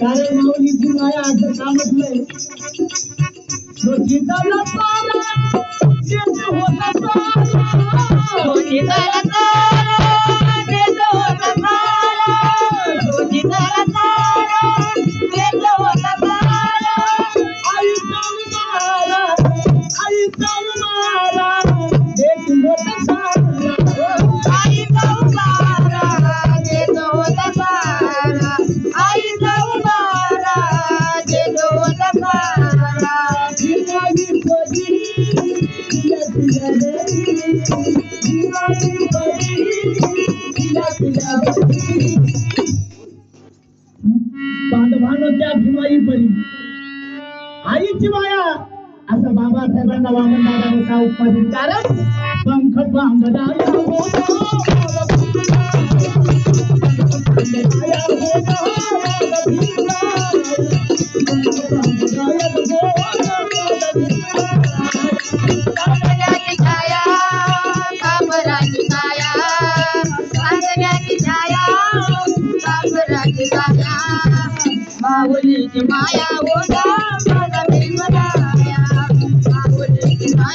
कारण माऊलीची माया असं कामच नाही होता सर्वांना वामन दादा उत्पादित कारण पंख माऊलीची माया ओढा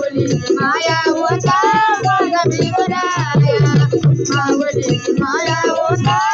Maya, what's up? Maya, what's up?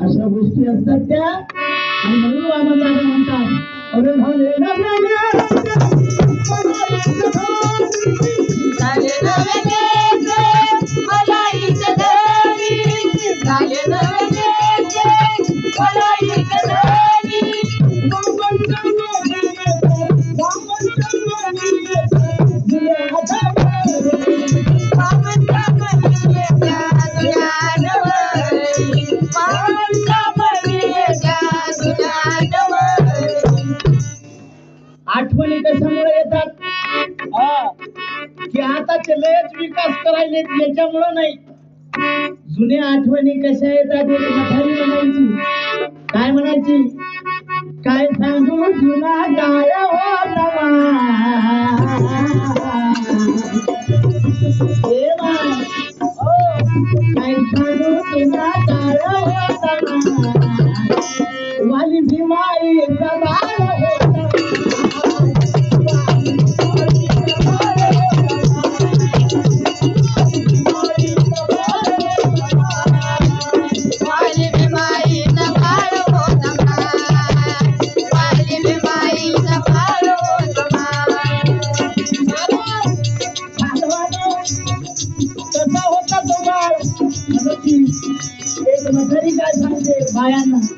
अशा गोष्टी असतात त्या आणि म्हणून आम्हाला म्हणतात अरे झाले झाले आताचे लयच विकास करायले याच्यामुळं नाही. जुन्या आठवणी कशा येतात म्हातारी म्हणायची. काय म्हणायची? काय सांगू? जुना हो हो. काय सांगू? हो वाली भीमाई सदा 妈妈。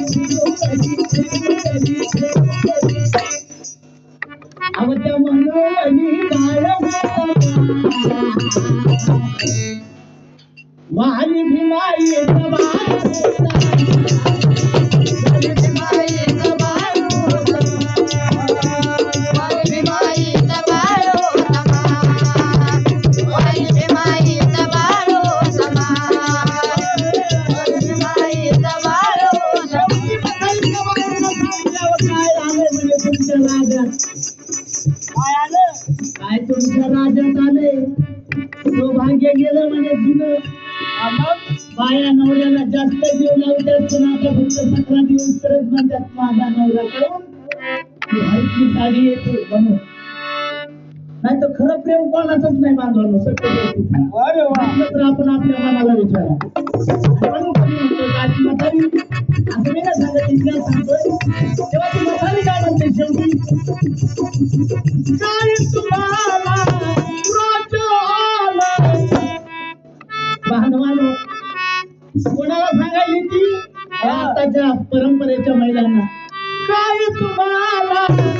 तिथली साडी येते म्हणून नाही तर खरं प्रेम कोणाचंच नाही बांधवलं सत्य तर आपण आपल्या मनाला विचारा. बांधवानो कोणाला सांगायली ती? आताच्या परंपरेच्या महिलांना. काय तुम्हाला